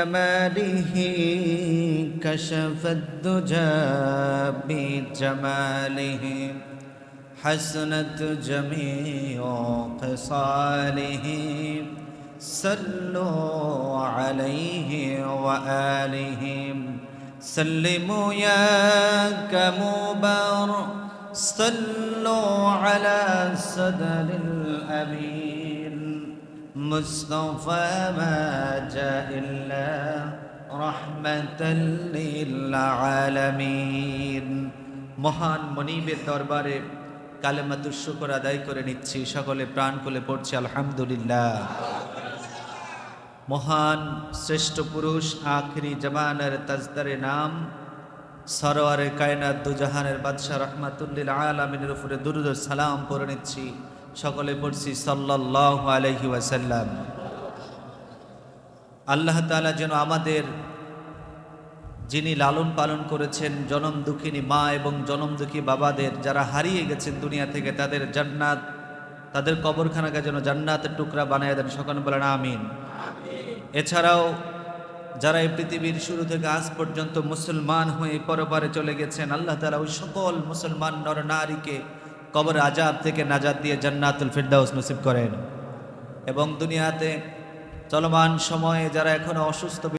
جماله كشف الدجى بجماله حسنت جميع خصاله صلوا عليه وآله سلموا يا كمبر صلوا على صدر الأمين. مصطفى ما جاء إلا رحمة للعالمين মহান মনিবের দরবারে কালেমাতুর শুকর আদায় করে নিচ্ছি সকলে প্রাণ খুলে পড়ছি আলহামদুলিল্লাহ মহান শ্রেষ্ঠ পুরুষ আখরি জমানের তাজদারে নাম সরোয়ারে কায়নাত দুজাহানের বাদশাহ রহমাতুল্লিল আলমিনের উপরে দুরুদ ও সালাম পড়ে নিচ্ছি সকলে পড়ছি সাল্লাল্লাহু আলাইহি ওয়াসাল্লাম। আল্লাহ তাআলা যেন আমাদের, যিনি লালন পালন করেছেন জনম দুঃখিনী মা এবং জনম দুঃখী বাবাদের, যারা হারিয়ে গেছেন দুনিয়া থেকে, তাদের জান্নাত, তাদের কবরখানাকে যেন জান্নাতের টুকরা বানিয়ে দেন, সকলে বলেন আমিন। এছাড়াও, যারা এই পৃথিবীর শুরু থেকে আজ পর্যন্ত মুসলমান হয়ে পরপারে চলে গেছেন, আল্লাহ তালা ওই সকল মুসলমান নর নারীকে কবর আজাব থেকে নাজাদ দিয়ে জান্নাতুল ফিরদাউস নসিব করেন। এবং দুনিয়াতে চলমান সময়ে যারা এখনও অসুস্থ